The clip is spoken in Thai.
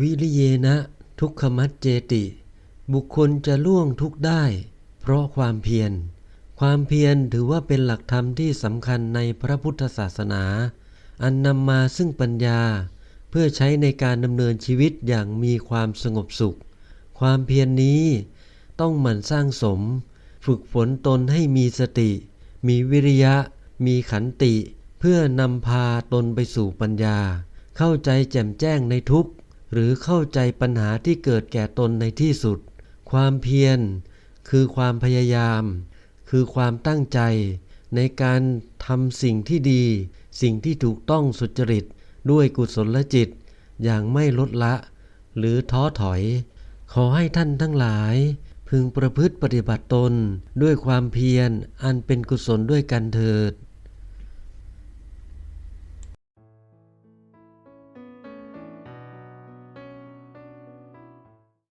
วิริเยนะ ทุกขมัจเจติ บุคคลจะล่วงทุกได้ เพราะความเพียร ความเพียรถือว่าเป็นหลักธรรมที่สำคัญในพระพุทธศาสนา อันนำมาซึ่งปัญญา เพื่อใช้ในการดำเนินชีวิตอย่างมีความสงบสุข ความเพียรนนี้ต้องหมั่นสร้างสม ฝึกฝนตนให้มีสติ มีวิริยะ มีขันติ เพื่อนำพาตนไปสู่ปัญญา เข้าใจแจ่มแจ้งในทุกข์ หรือเข้าใจปัญหาที่เกิดแก่ตนในที่สุด ความเพียร คือความพยายาม คือความตั้งใจ ในการทำสิ่งที่ดี สิ่งที่ถูกต้องสุจริต ด้วยกุศลจิต อย่างไม่ลดละ หรือท้อถอย ขอให้ท่านทั้งหลาย พึงประพฤติปฏิบัติตนด้วยความเพียรอันเป็นกุศลด้วยกันเถิด